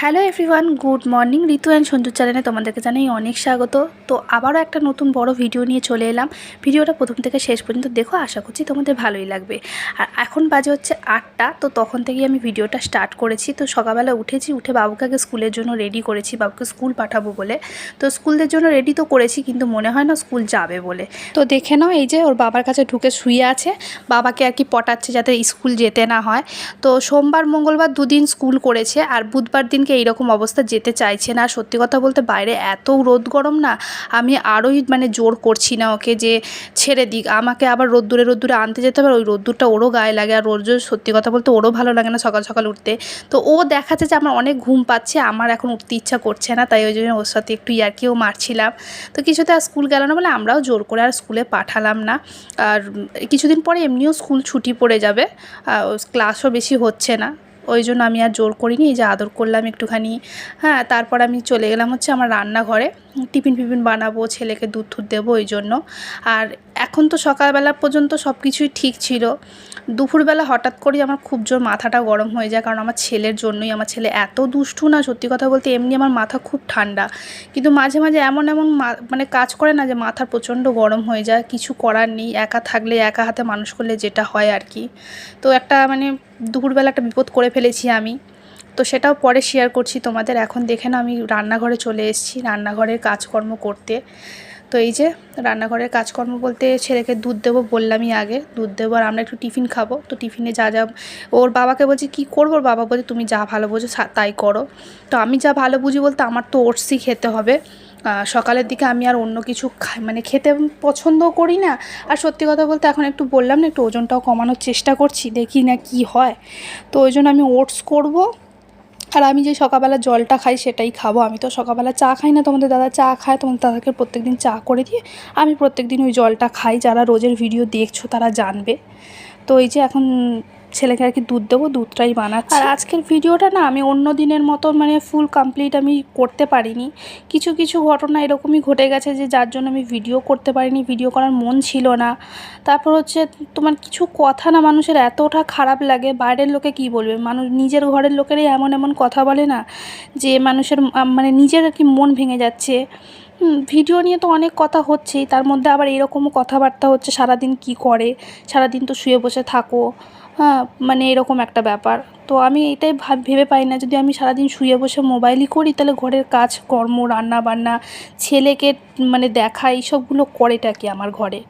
Hello everyone good morning Ritu and Sanju চ্যানেলে তোমাদেরকে জানাই অনেক স্বাগত। তো আবারও একটা নতুন বড় ভিডিও নিয়ে চলে এলাম। ভিডিওটা প্রথম থেকে শেষ পর্যন্ত দেখো, আশা করছি তোমাদের ভালোই লাগবে। আর এখন বাজে হচ্ছে আটটা, তো তখন থেকেই আমি ভিডিওটা স্টার্ট করেছি। তো সকালবেলা উঠেছি, উঠে বাবুকে আগে স্কুলের জন্য রেডি করেছি। বাবুকে স্কুল পাঠাবো বলে। তো স্কুলদের জন্য রেডি তো করেছি, কিন্তু মনে হয় না স্কুল যাবে বলে। তো দেখে নাও এই যে ওর বাবার কাছে ঢুকে শুয়ে আছে। বাবাকে আর কি পটাচ্ছে যাতে স্কুল যেতে না হয়। তো সোমবার, মঙ্গলবার দুদিন স্কুল করেছে। আর বুধবার দিনকে এইরকম অবস্থা যেতে চাইছে না। সত্যি কথা বলতে বাইরে এত রোদ গরম না, আমি আরোই মানে জোর করছি না ওকে যে ছেড়ে দিক। আমাকে আবার রোদ্দুরে রোদ্দুরে আনতে যেতে হবে ওই রোদ্দুরটা ওরও গায়ে লাগে আর রোজ সত্যি কথা বলতে ওরও ভালো লাগে না সকাল সকাল উঠতে। তো ও দেখাচ্ছে যে আমার অনেক ঘুম পাচ্ছে, আমার এখন উঠতে ইচ্ছা করছে না, তাই ওই জন্য ওর সাথে একটু ইয়ার্কিও মারছিলাম। তো কিছুতে আর স্কুল গেল না বলে আমরাও জোর করে আর স্কুলে পাঠালাম না। আর কিছুদিন পরে এমনিও স্কুল ছুটি পড়ে যাবে ক্লাসও বেশি হচ্ছে না। ওই জন্য আমি আর জোর করিনি, এই যে আদর করলাম একটুখানি। হ্যাঁ তারপর আমি চলে গেলাম হচ্ছে আমার রান্নাঘরে। টিফিন ফিফিন বানাবো, ছেলেকে দুধ টুধ দেবো ওই জন্য। আর এখন তো সকালবেলা পর্যন্ত সব কিছুই ঠিক ছিল। দুপুরবেলা হঠাৎ করেই আমার খুব জোর মাথাটা গরম হয়ে যায়, কারণ আমার ছেলের জন্যই, আমার ছেলে এত দুষ্টু না, সত্যি কথা বলতে এমনি আমার মাথা খুব ঠান্ডা। কিন্তু মাঝে মাঝে এমন এমন মানে কাজ করে না যে মাথা প্রচণ্ড গরম হয়ে যায়, কিছু করার নেই, একা থাকলে, একা হাতে মানুষ করলে যেটা হয় আর কি। তো একটা মানে দুপুরবেলা একটা বিপদ করে ফেলেছি আমি। তো সেটাও পরে শেয়ার করছি তোমাদের। এখন দেখে না আমি রান্নাঘরে চলে এসেছি রান্নাঘরের কাজকর্ম করতে। তো এই যে রান্নাঘরের কাজকর্ম বলতে ছেলেকে দুধ দেবো বললামই আগে। দুধ দেবো আর আমরা একটু টিফিন খাব। তো টিফিনে যা যা, ওর বাবাকে বলছি, কী করব? ওর বাবা বলছে, তুমি যা ভালো বোঝো তাই করো। তো আমি যা ভালো বুঝি বলতে আমার তো ওটসই খেতে হবে। সকালের দিকে আমি আর অন্য কিছু মানে খেতে পছন্দ করি না। আর সত্যি কথা বলতে এখন একটু বললাম না, একটু ওজনটাও কমানোর চেষ্টা করছি, দেখি না কি হয়। তো ওই জন্য আমি ওটস করব। আর আমি যে সকালবেলা জলটা খাই সেটাই খাব। আমি তো সকালবেলা চা খাই না তোমাদের দাদা। চা খায় তোমাদের দাদাকে প্রত্যেক দিন চা করে দিয়ে আমি প্রত্যেক দিন ওই জলটা খাই। যারা রোজের ভিডিও দেখছ তারা জানবে। তো এই যে এখন ছেলেকে আর কি দুধ দেবো, দুধটাই বানাচ্ছি। আর আজকের ভিডিওটা না আমি অন্য দিনের মতো মানে ফুল কমপ্লিট আমি করতে পারিনি। কিছু কিছু ঘটনা এরকমই ঘটে গেছে যে যার জন্য আমি ভিডিও করতে পারিনি ভিডিও করার মন ছিল না। তারপর হচ্ছে তোমার কিছু কথা না মানুষের এতটা খারাপ লাগে, বাইরের লোকে কি বলবে? মানুষ নিজের ঘরের লোকেরাই এমন এমন কথা বলে না যে মানুষের মানে নিজের আর কি মন ভেঙে যাচ্ছে। ভিডিও নিয়ে তো অনেক কথা হচ্ছেই, তার মধ্যে আবার এরকমও কথাবার্তা হচ্ছে, সারাদিন কি করে? সারাদিন তো শুয়ে বসে থাকো। হ্যাঁ মানে এরকম একটা ব্যাপার। তো আমি এটাই ভাব, ভেবে পাই না, যদি আমি সারাদিন শুয়ে বসে মোবাইলই করি, তাহলে ঘরের কাজ, কর্ম রান্না বান্না ছেলেকে মানে দেখা, এইসবগুলো করেটা কি আমার ঘরে?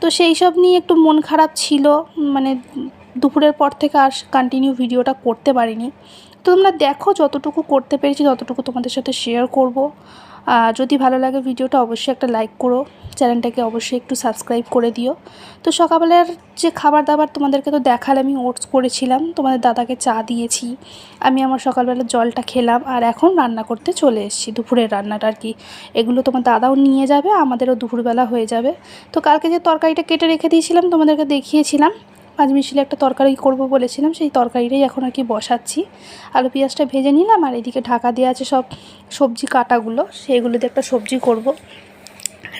তো সেই সব নিয়ে একটু মন খারাপ ছিল মানে দুপুরের পর থেকে আর কন্টিনিউ ভিডিওটা করতে পারিনি। তো তোমরা দেখো যতটুকু করতে পেরেছি, ততটুকু তোমাদের সাথে শেয়ার করব। যদি ভালো লাগে ভিডিওটা অবশ্যই একটা লাইক করো। চ্যানেলটাকে অবশ্যই একটু সাবস্ক্রাইব করে দিও। তো সকালবেলার যে খাবার দাবার তোমাদেরকে তো দেখালে আমি ওটস করেছিলাম, তোমাদের দাদাকে চা দিয়েছি। আমি আমার সকালবেলা জলটা খেলাম আর এখন রান্না করতে চলে এসেছি, দুপুরের রান্নাটা আর কি। এগুলো তোমার দাদাও নিয়ে যাবে, আমাদেরও দুপুরবেলা হয়ে যাবে। তো কালকে যে তরকারিটা কেটে রেখে দিয়েছিলাম, তোমাদেরকে দেখিয়েছিলাম। পাঁচ মিশিলে একটা তরকারি করব বলেছিলাম, সেই তরকারিটাই এখন আর কি বসাচ্ছি আলু পেঁয়াজটা ভেজে নিলাম, আর এদিকে ঢাকা দেওয়া আছে সব সবজি কাটাগুলো সেইগুলো দিয়ে একটা সবজি করব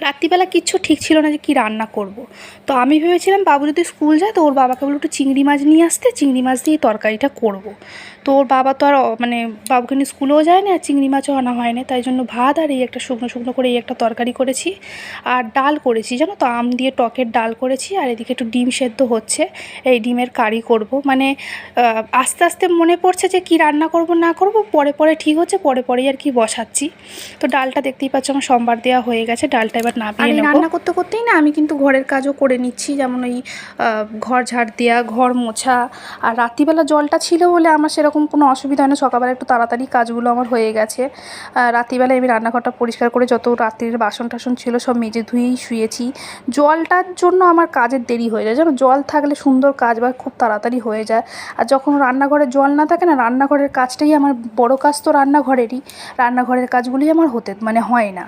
রাত্রিবেলা কিচ্ছু ঠিক ছিল না যে কি রান্না করব। তো আমি ভেবেছিলাম বাবু যদি স্কুল যায়, তো ওর বাবাকে বলে একটু চিংড়ি মাছ নিয়ে আসতে, চিংড়ি মাছ দিয়ে তরকারিটা করব। তো ওর বাবা তো আর মানে বাবুকে নিয়ে স্কুলেও যায় না আর চিংড়ি মাছও আনা হয় না তাই জন্য ভাত আর এই একটা শুকনো শুকনো করে এই একটা তরকারি করেছি। আর ডাল করেছি জানো তো? আম দিয়ে টকের ডাল করেছি আর এদিকে একটু ডিম সেদ্ধ হচ্ছে এই ডিমের কারি করব। মানে আস্তে আস্তে মনে পড়ছে যে কি রান্না করব না করব পরে পরে ঠিক হচ্ছে পরে পরেই আর কি বসাচ্ছি। তো ডালটা দেখতেই পাচ্ছ আমার সোমবার দেওয়া হয়ে গেছে ডালটা এবার না আর রান্না করতে করতেই না আমি কিন্তু ঘরের কাজও করে নিচ্ছি যেমন ওই ঘর ঝাড় দেওয়া ঘর মোছা আর রাত্রিবেলা জলটা ছিল বলে আমার সেরকম কোনো অসুবিধা হয় না সকালবেলা একটু তাড়াতাড়ি কাজগুলো আমার হয়ে গেছে। রাত্রিবেলায় আমি রান্নাঘরটা পরিষ্কার করে যত রাত্রির বাসন টাসন ছিল সব মেজে ধুয়েই শুয়েছি। জলটার জন্য আমার কাজের দেরি হয়ে যায়। যেন জল থাকলে সুন্দর কাজ বা খুব তাড়াতাড়ি হয়ে যায়। আর যখন রান্নাঘরে জল না থাকে না, রান্নাঘরের কাজটাই আমার, বড় কাজ তো রান্নাঘরেরই। রান্নাঘরের কাজগুলি আমার হতে মানে হয় না।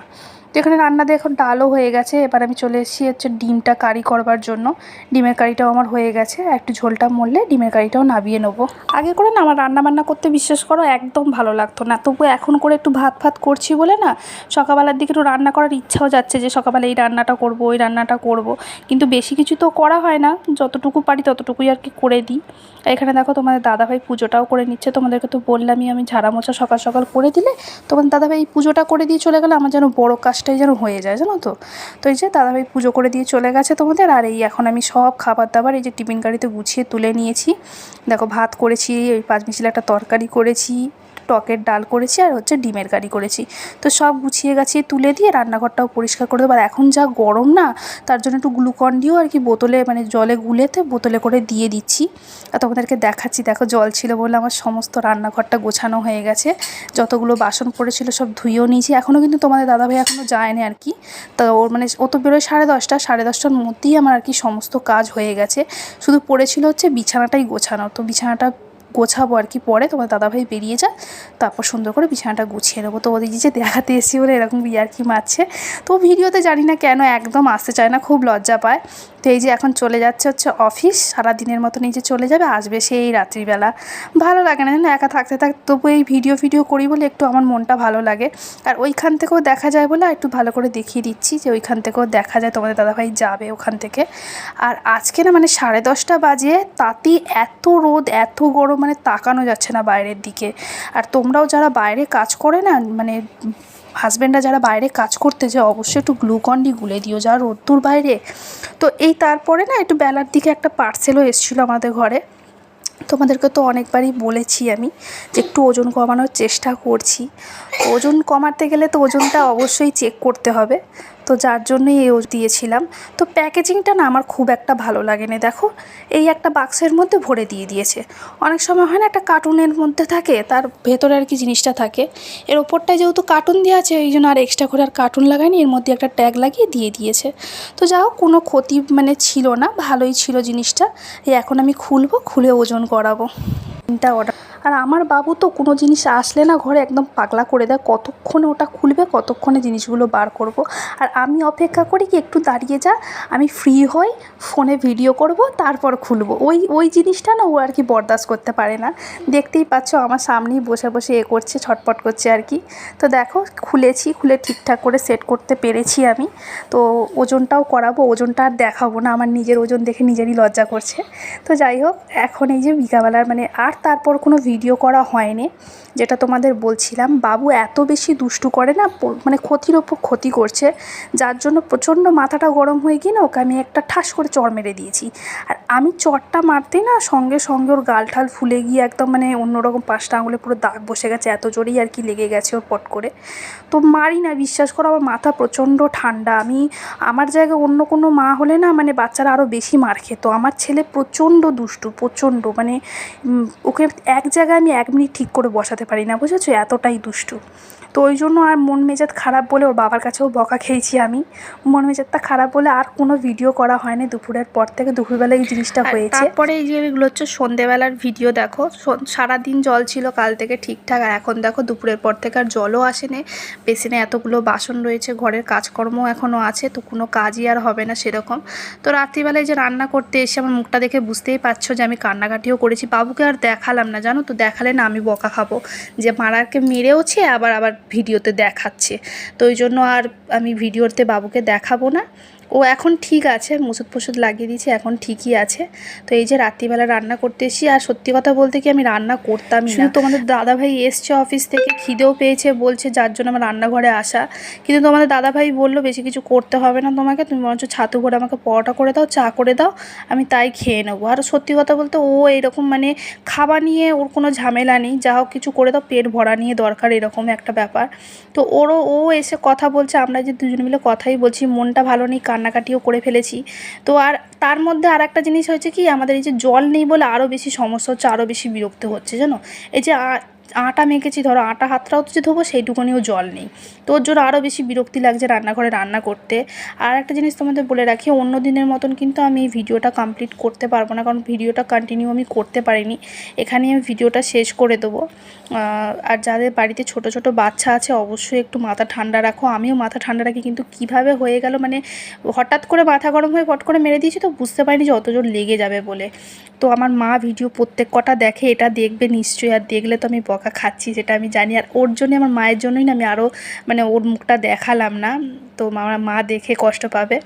তো এখানে রান্না দিয়ে এখন ডালও হয়ে গেছে। এবার আমি চলে এসেছি হচ্ছে ডিমটা কারি করবার জন্য। ডিমের কারিটাও আমার হয়ে গেছে। একটু ঝোলটা মরলে ডিমের কারিটাও নাবিয়ে নেব। আগে করে না, আমার রান্না বান্না করতে বিশ্বাস করো, একদম ভালো লাগতো না। তবু এখন করে একটু ভাত ফাত করছি বলে না, সকালবেলার দিকে একটু রান্না করার ইচ্ছাও যাচ্ছে যে সকালবেলা এই রান্নাটা করব, ওই রান্নাটা করব। কিন্তু বেশি কিছু তো করা হয় না। যতটুকু পারি ততটুকুই আর কি করে দিই। এখানে দেখো তোমাদের দাদাভাই পুজোটাও করে নিচ্ছে। তোমাদেরকে তো বললামই আমি ঝাড়া মোছা সকাল সকাল করে দিলে তোমাদের দাদাভাই এই পুজোটা করে দিয়ে চলে গেলে আমার যেন বড় কাজটাই যেন হয়ে যায়, জানো তো? তো এই যে দাদাভাই পুজো করে দিয়ে চলে গেছে তোমাদের, আর এই এখন আমি সব খাবার দাবার এই যে টিফিন গাড়িতে গুছিয়ে তুলে নিয়েছি। দেখো ভাত করেছি ওই পাঁচ মিশিলে একটা তরকারি করেছি টকের ডাল করেছি আর হচ্ছে ডিমের কারি করেছি। তো সব গুছিয়ে গাছিয়ে তুলে দিয়ে রান্নাঘরটাও পরিষ্কার করে দেবো। আর এখন যা গরম না, তার জন্য একটু গ্লুকন ডিও আর কি বোতলে মানে জলে গুলেতে বোতলে করে দিয়ে দিচ্ছি। আর তোমাদেরকে দেখাচ্ছি, দেখো জল ছিল বলে আমার সমস্ত রান্নাঘরটা গোছানো হয়ে গেছে। যতগুলো বাসন পড়েছিল সব ধুয়েও নিয়েছি। এখনও কিন্তু তোমাদের দাদাভাই এখনও যায়নি আর কি। তো ওর মানে ও তো বেরোয় সাড়ে দশটা, সাড়ে দশটার মধ্যেই আমার আর কি সমস্ত কাজ হয়ে গেছে। শুধু পড়েছিল হচ্ছে বিছানাটাই গোছানো। তো বিছানাটা গোছাবো আর কি পরে, তোমার দাদাভাই বেরিয়ে যায়, তারপর সুন্দর করে বিছানাটা গুছিয়ে নেব। তো ওদের যে দেখাতে এসেছি বলে এরকম কি মারছে। তো ভিডিওতে জানি না কেন একদম আসতে চায় না, খুব লজ্জা পায়। তো এই যে এখন চলে যাচ্ছে হচ্ছে অফিস সারা দিনের মতো নিচে চলে যাবে, আসবে সেই রাত্রিবেলা। ভালো লাগে না একা থাকতে থাকতে তবু এই ভিডিও ভিডিও করি বলে একটু আমার মনটা ভালো লাগে। আর ওইখান থেকেও দেখা যায় বলে একটু ভালো করে দেখিয়ে দিচ্ছি যে ওইখান থেকেও দেখা যায় তোমাদের দাদাভাই যাবে ওখান থেকে। আর আজকে না মানে সাড়ে দশটা বাজে তাতেই এত রোদ, এত গরম মানে তাকানো যাচ্ছে না বাইরের দিকে। আর তোমরাও যারা বাইরে কাজ করে না মানে হাজব্যান্ডরা যারা বাইরে কাজ করতে যায়, অবশ্যই একটু গ্লুকন্ডি গুলে দিও যা রোদ্দুর বাইরে। তো এই তারপরে না একটু বেলার দিকে একটা পার্সেলও এসেছিল আমাদের ঘরে। তোমাদেরকে তো অনেকবারই বলেছি আমি যে একটু ওজন কমানোর চেষ্টা করছি। ওজন কমাতে গেলে তো ওজনটা অবশ্যই চেক করতে হবে। তো যার জন্যই এও দিয়েছিলাম। তো প্যাকেজিংটা না আমার খুব একটা ভালো লাগে লাগেনি, দেখো। এই একটা বাক্সের মধ্যে ভরে দিয়ে দিয়েছে। অনেক সময় হয় না, একটা কার্টুনের মধ্যে থাকে, তার ভেতরে আর কি জিনিসটা থাকে। এর ওপরটায় যেহেতু কার্টুন দেওয়া আছে, এই জন্য আর এক্সট্রা করে আর কার্টুন লাগায়নি, এর মধ্যে একটা ট্যাগ লাগিয়ে দিয়ে দিয়েছে। তো যা হোক, কোনো ক্ষতি মানে ছিল না, ভালোই ছিল জিনিসটা। এই এখন আমি খুলবো, খুলে ওজন করাবো। তিনটা অর্ডার আর আমার বাবু তো কোনো জিনিস আসলে না ঘরে একদম পাগলা করে দেয়, কতক্ষণে ওটা খুলবে, কতক্ষণে জিনিসগুলো বার করব। আর আমি অপেক্ষা করি কি একটু দাঁড়িয়ে যা, আমি ফ্রি হই ফোনে ভিডিও করব, তারপর খুলবো। ওই ওই জিনিসটা না ও আর কি বরদাস্ত করতে পারে না। দেখতেই পাচ্ছ আমার সামনেই বসে বসে এ করছে, ছটপট করছে আর কি। তো দেখো, খুলেছি, খুলে ঠিকঠাক করে সেট করতে পেরেছি আমি। তো ওজনটাও করাবো, ওজনটা আর দেখাবো না। আমার নিজের ওজন দেখে নিজেরই লজ্জা করছে। তো যাই হোক, এখন এই যে বিকাবেলার মানে আর তারপর কোনো ভিডিও করা হয়নি। যেটা তোমাদের বলছিলাম, বাবু এত বেশি দুষ্টু করে না মানে ক্ষতির ওপর ক্ষতি করছে, যার জন্য প্রচণ্ড মাথাটা গরম হয়ে গিয়ে না ওকে আমি একটা ঠাস করে চড় মেরে দিয়েছি। আর আমি চড়টা মারতেই না সঙ্গে সঙ্গে ওর গাল ঠাল ফুলে গিয়ে একদম মানে অন্যরকম পাঁচটা আঙুলে পুরো দাগ বসে গেছে, এত জোরেই আর কি লেগে গেছে ওর পট করে। তো মারি না, বিশ্বাস করো আমার মাথা প্রচণ্ড ঠান্ডা। আমি আমার জায়গায় অন্য কোনো মা হলে না মানে বাচ্চারা আরও বেশি মার খেত। আমার ছেলে প্রচণ্ড দুষ্টু, প্রচণ্ড মানে ওকে এক জায়গায় আমি এক মিনিট ঠিক করে বসাতে পারি না বুঝেছ? এতটাই দুষ্টু। তো ওই জন্য আর মন মেজাজ খারাপ বলে ওর বাবার কাছেও বকা খেয়েছি আমি। মন মেজাজটা খারাপ বলে আর কোনো ভিডিও করা হয়নি দুপুরের পর থেকে দুপুরবেলায় এই জিনিসটা হয়েছে। তারপরে এই যেগুলো হচ্ছে সন্ধেবেলার ভিডিও দেখো সারাদিন জল ছিল কাল থেকে ঠিকঠাক আর এখন দেখো দুপুরের পর থেকে আর জলও আসেনি। বেসিনে এতগুলো বাসন রয়েছে ঘরের কাজকর্ম এখনও আছে তো কোনো কাজই আর হবে না সেরকম। তো রাত্রিবেলায় যে রান্না করতে এসে আমার মুখটা দেখে বুঝতেই পারছ যে আমি কান্নাকাটিও করেছি। বাবুকে আর দেখালাম না, জানো তো? দেখালে না আমি বকা খাব। যে মারারকে মেরেওছে, আবার আবার ভিডিওতে দেখাচ্ছে। তো ওই জন্য আর আমি ভিডিওতে বাবুকে দেখাবো না। ও এখন ঠিক আছে ওষুধ ফষুধ লাগিয়ে দিয়েছি এখন ঠিকই আছে। তো এই যে রাত্রিবেলা রান্না করতে এসি আর সত্যি কথা বলতে কি আমি রান্না করতাম না। তোমাদের দাদাভাই এসছে অফিস থেকে খিদেও পেয়েছে বলছে যার জন্য আমার রান্নাঘরে আসা। কিন্তু তোমাদের দাদাভাই বলল বেশি কিছু করতে হবে না তোমাকে তুমি বরঞ্চ ছাতু করে আমাকে পরোটা করে দাও চা করে দাও আমি তাই খেয়ে নেব। আর সত্যি কথা বলতে ও এরকম মানে খাবার নিয়ে ওর কোনো ঝামেলা নেই যা হোক কিছু করে দাও পেট ভরা নিয়ে দরকার এরকম একটা ব্যাপার। তো ওরও ও এসে কথা বলছে আমরা যে দুজন মিলে কথাই বলছি মনটা ভালো নেই কান্নাকাটিও করে ফেলেছি। তো আর তার মধ্যে আর একটা জিনিস হয়েছে কি, আমাদের এই যে জল নেই বলে আরও বেশি সমস্যা হচ্ছে আরও বেশি বিরক্ত হচ্ছে, জানো? এই যে আটা মেখেছি, ধরো আটা হাতটাও তো যে ধোবো সেইটুকুনিও জল নেই। তো ওর জন্য আরও বেশি বিরক্তি লাগছে রান্নাঘরে রান্না করতে। আর একটা জিনিস তোমাদের বলে রাখি, অন্য দিনের মতন কিন্তু আমি ভিডিওটা কমপ্লিট করতে পারব না, কারণ ভিডিওটা কন্টিনিউ আমি করতে পারিনি। এখানে আমি ভিডিওটা শেষ করে দেবো। আর যাদের বাড়িতে ছোট ছোট বাচ্চা আছে, অবশ্যই একটু মাথা ঠান্ডা রাখো। আমিও মাথা ঠান্ডা রাখি, কিন্তু কীভাবে হয়ে গেল মানে হঠাৎ করে মাথা গরম হয়ে ফট করে মেরে দিয়েছি তো বুঝতে পারিনি যে অতজন লেগে যাবে বলে। তো আমার মা ভিডিও প্রত্যেক কটা দেখে, এটা দেখবে নিশ্চয়ই, আর দেখলে তো আমি বকা খাচ্ছি, যেটা আমি জানি। আর ওর জন্য, আমার মায়ের জন্যই না আমি আরও মানে ওর মুখটা দেখালাম না। তো আমার মা দেখে কষ্ট পাবে।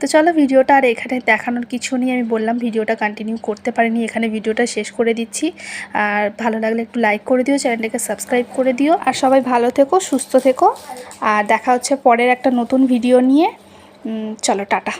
তো চলো ভিডিওটা আর এখানে দেখানোর কিছু নেই। আমি বললাম ভিডিওটা কন্টিনিউ করতে পারিনি, এখানে ভিডিওটা শেষ করে দিচ্ছি। আর ভালো লাগলে একটু লাইক করে দিও, চ্যানেলটাকে সাবস্ক্রাইব করে দিও। আর সবাই ভালো থেকো, সুস্থ থেকো। আর দেখা হচ্ছে পরের একটা নতুন ভিডিও নিয়ে। চলো, টাটা।